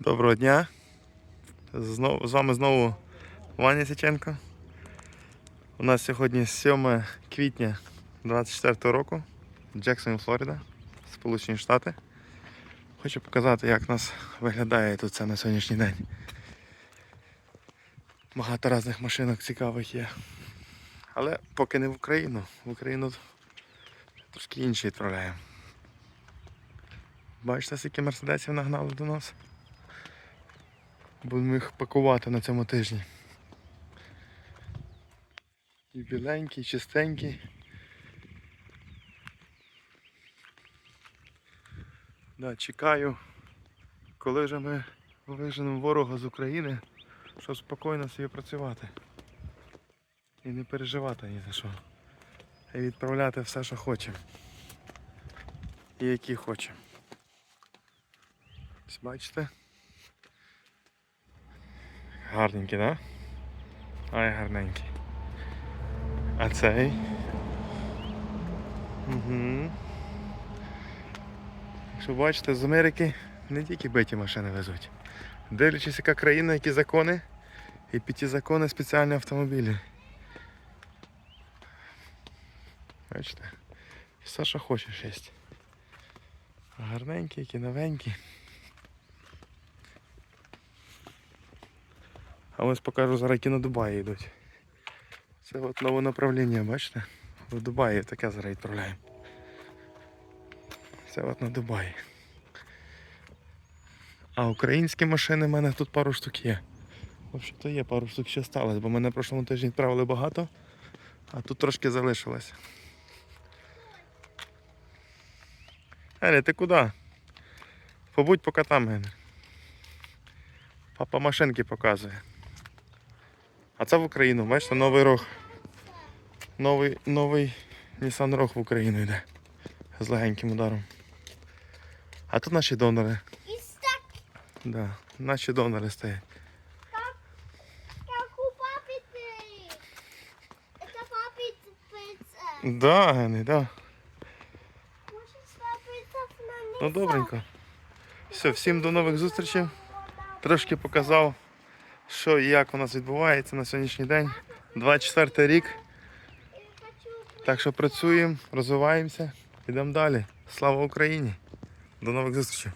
Доброго дня. Знов, з вами знову Ваня Січенко. У нас сьогодні 7 квітня 24 року. Джексон, Флорида, Сполучені Штати. Хочу показати, як у нас виглядає тут це на сьогоднішній день. Багато різних машинок цікавих є. Але поки не в Україну. В Україну трошки інші відправляємо. Бачите, скільки мерседесів нагнали до нас? Будемо їх пакувати на цьому тижні. І біленькі, і чистенькі. Да, чекаю, коли вже ми виженемо ворога з України, щоб спокійно собі працювати. І не переживати ні за що. І відправляти все, що хочемо. І які хочемо. Бачите? Гарненький? Да? Ай, гарненький. А цей? Угу. Якщо бачите, з Америки не тільки биті машини везуть. Дивлячись, яка країна, які закони, і під ті закони спеціальні автомобілі. Бачите? Все, що хочеш, є. Гарненькі, новенькі. А ось покажу зараз, які на Дубаї йдуть. Це от нове направлення, бачите? В Дубаї таке зараз відправляємо. Це от на Дубаї. А українські машини в мене тут пару штук є. Взагалі-то є пару штук ще сталося, бо мене в прошлому тижні відправили багато, а тут трошки залишилось. Елі, ти куди? Побудь поки там, Ген. Папа машинки показує. А це в Україну, бачите, новий рог. Новий, новий Nissan Rogue в Україну йде. З легеньким ударом. А тут наші донори. Да, наші донори стоять. Да, Гені, да. Ну добренько. Все, всім до нових зустрічей. Трошки показав, що і як у нас відбувається на сьогоднішній день. 24 рік. Так що працюємо, розвиваємося, йдемо далі. Слава Україні! До нових зустрічей!